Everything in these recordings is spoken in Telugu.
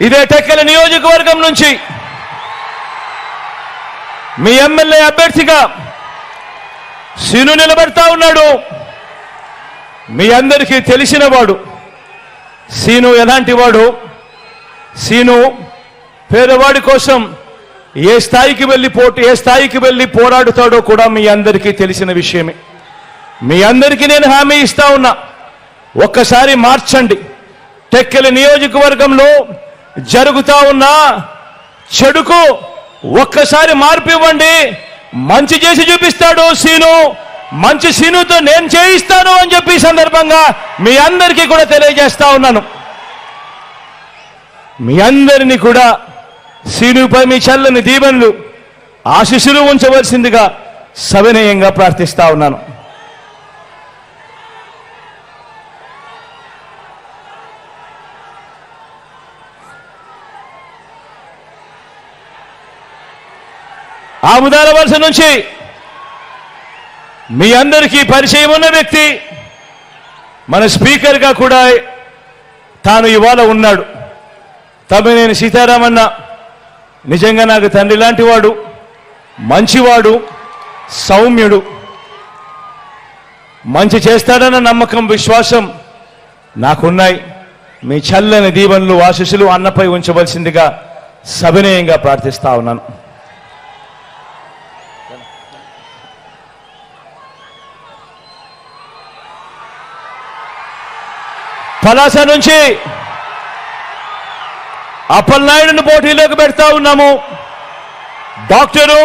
ఇదే టెక్కల నియోజకవర్గం నుంచి మీ ఎమ్మెల్యే అభ్యర్థిగా సీను నిలబెడతా ఉన్నాడు. మీ అందరికీ తెలిసిన వాడు సీను ఎలాంటి వాడు? సీను పేదవాడి కోసం ఏ స్థాయికి వెళ్ళి పోటీ ఏ స్థాయికి వెళ్ళి పోరాడుతాడో కూడా మీ అందరికీ తెలిసిన విషయమే. మీ అందరికీ నేను హామీ ఇస్తా ఉన్నా. ఒక్కసారి మార్చండి. టెక్కెల నియోజకవర్గంలో జరుగుతా ఉన్న చెడుకు ఒక్కసారి మార్పు ఇవ్వండి. మంచి చేసి చూపిస్తాడు సీను. మంచి సీనుతో నేను చేయిస్తాను అని చెప్పి సందర్భంగా మీ అందరికీ కూడా తెలియజేస్తా ఉన్నాను. మీ అందరినీ కూడా సీనుపై మీ చల్లని దీవెనలు ఆశిస్సులు ఉంచవలసిందిగా సవినయంగా ప్రార్థిస్తా ఉన్నాను. ఆ ముదాల వలస నుంచి మీ అందరికీ పరిచయం ఉన్న వ్యక్తి మన స్పీకర్గా కూడా తాను ఇవాళ ఉన్నాడు. తమ్మినేని సీతారామన్న. నిజంగా నాకు తండ్రి లాంటి వాడు మంచివాడు సౌమ్యుడు. మంచి చేస్తాడన్న నమ్మకం విశ్వాసం నాకున్నాయి. మీ చల్లని దీవెనలు ఆశీస్సులు అన్నపై ఉంచవలసిందిగా సవినయంగా ప్రార్థిస్తా ఉన్నాను. పలాస నుంచి అప్పలనాయుడుని పోటీలోకి పెడతా ఉన్నాము. డాక్టరు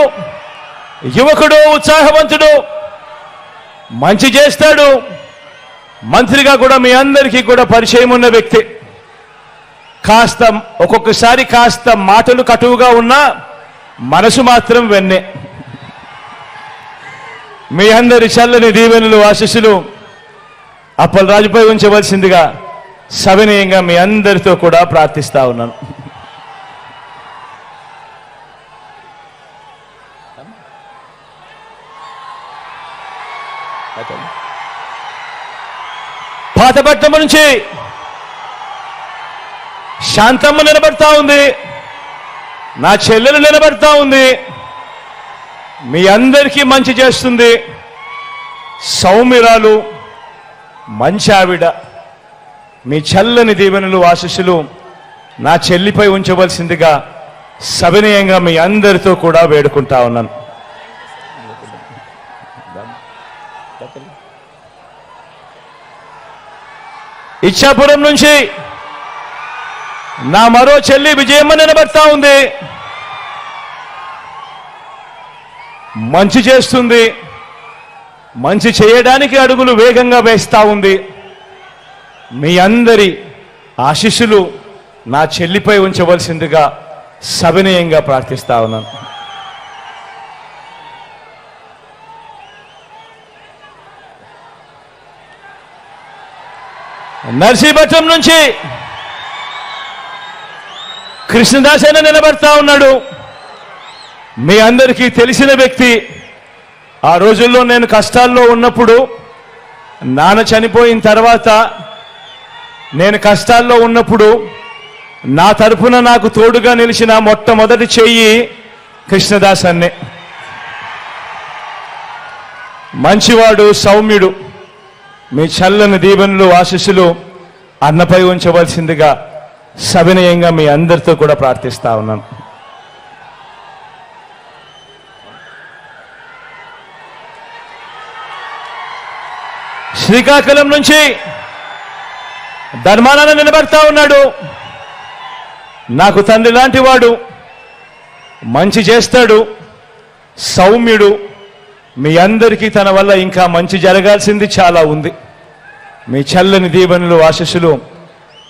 యువకుడు ఉత్సాహవంతుడు మంచి చేస్తాడు. మంత్రిగా కూడా మీ అందరికీ కూడా పరిచయం ఉన్న వ్యక్తి. కాస్త ఒక్కొక్కసారి కాస్త మాటలు కటువుగా ఉన్నా మనసు మాత్రం వెన్నే. మీ అందరి చల్లని దీవెనలు ఆశీస్సులు అప్పలరాజుపై ఉంచవలసిందిగా సవినయంగా మీ అందరితో కూడా ప్రార్థిస్తా ఉన్నాను. పాతపట్నం నుంచి శాంతమ్మ నిలబడతా ఉంది. నా చెల్లెలు నిలబడతా ఉంది. మీ అందరికీ మంచి చేస్తుంది. సౌమ్యురాలు మంచి ఆవిడ మీ చల్లని దీవెనలు ఆశీస్సులు నా చెల్లిపై ఉంచవలసిందిగా సవినయంగా మీ అందరితో కూడా వేడుకుంటా ఉన్నాను. ఇచ్చాపురం నుంచి నా మరో చెల్లి విజయమ్మ నిలబడతా ఉంది. మంచి చేస్తుంది. మంచి చేయడానికి అడుగులు వేగంగా వేస్తా ఉంది. మీ అందరి ఆశీస్సులు నా చెల్లిపై ఉంచవలసిందిగా సవినయంగా ప్రార్థిస్తా ఉన్నాను. నర్సీపట్నం నుంచి కృష్ణదాస్ అయినా నిలబడతా ఉన్నాడు. మీ అందరికీ తెలిసిన వ్యక్తి ఆ రోజుల్లో నేను కష్టాల్లో ఉన్నప్పుడు నాన్న చనిపోయిన తర్వాత నేను కష్టాల్లో ఉన్నప్పుడు నా తరపున నాకు తోడుగా నిలిచిన మొట్టమొదటి చెయ్యి కృష్ణదాస్ అన్నే మంచివాడు సౌమ్యుడు మీ చల్లని దీవెనలు ఆశీస్సులు అన్నపై ఉంచవలసిందిగా సవినయంగా మీ అందరితో కూడా ప్రార్థిస్తా ఉన్నాను. శ్రీకాకుళం నుంచి ధర్మానాన్ని నిలబడతా ఉన్నాడు. నాకు తండ్రి లాంటి వాడు మంచి చేస్తాడు సౌమ్యుడు మీ అందరికీ తన వల్ల ఇంకా మంచి జరగాల్సింది చాలా ఉంది. మీ చల్లని దీవెనలు ఆశస్సులు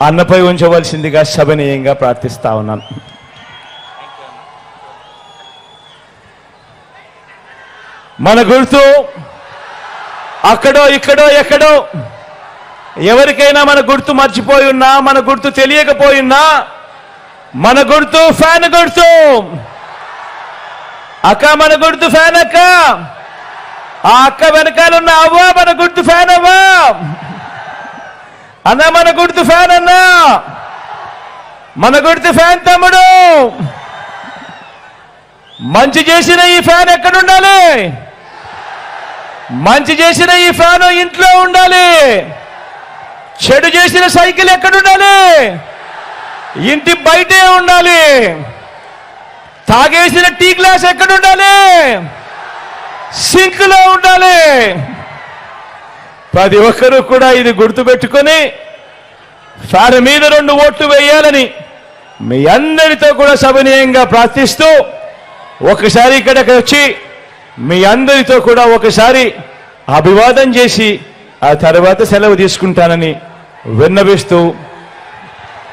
అన్నపై ఉంచవలసిందిగా సభనీయంగా ప్రార్థిస్తా ఉన్నాను. మన గుర్తు అక్కడో ఇక్కడో ఎక్కడో ఎవరికైనా మన గుర్తు మర్చిపోయి ఉన్నా మన గుర్తు తెలియకపోయినా మన గుర్తు ఫ్యాన్ గుర్తు. అక్క మన గుర్తు ఫ్యాన్ అక్క. ఆ అక్క వెనకాల ఉన్న అవ్వ మన గుర్తు ఫ్యాన్ అవ్వా. అన్న మన గుర్తు ఫ్యాన్ అన్నా. మన గుర్తు ఫ్యాన్ తమ్ముడు. మంచి చేసిన ఈ ఫ్యాన్ ఎక్కడ ఉండాలి? మంచి చేసిన ఈ ఫ్యాన్ ఇంట్లో ఉండాలి. చెడు చేసిన సైకిల్ ఎక్కడ ఉండాలి ఇంటి బయటే ఉండాలి. తాగేసిన టీ గ్లాస్ ఎక్కడ ఉండాలి సింక్లో ఉండాలి. ప్రతి ఒక్కరూ కూడా ఇది గుర్తుపెట్టుకొని సారి మీద రెండు ఓట్లు వేయాలని మీ అందరితో కూడా సవినయంగా ప్రార్థిస్తూ ఒకసారి ఇక్కడికి వచ్చి మీ అందరితో కూడా ఒకసారి అభివాదం చేసి ఆ తర్వాత సెలవు తీసుకుంటానని విన్నవిస్తూ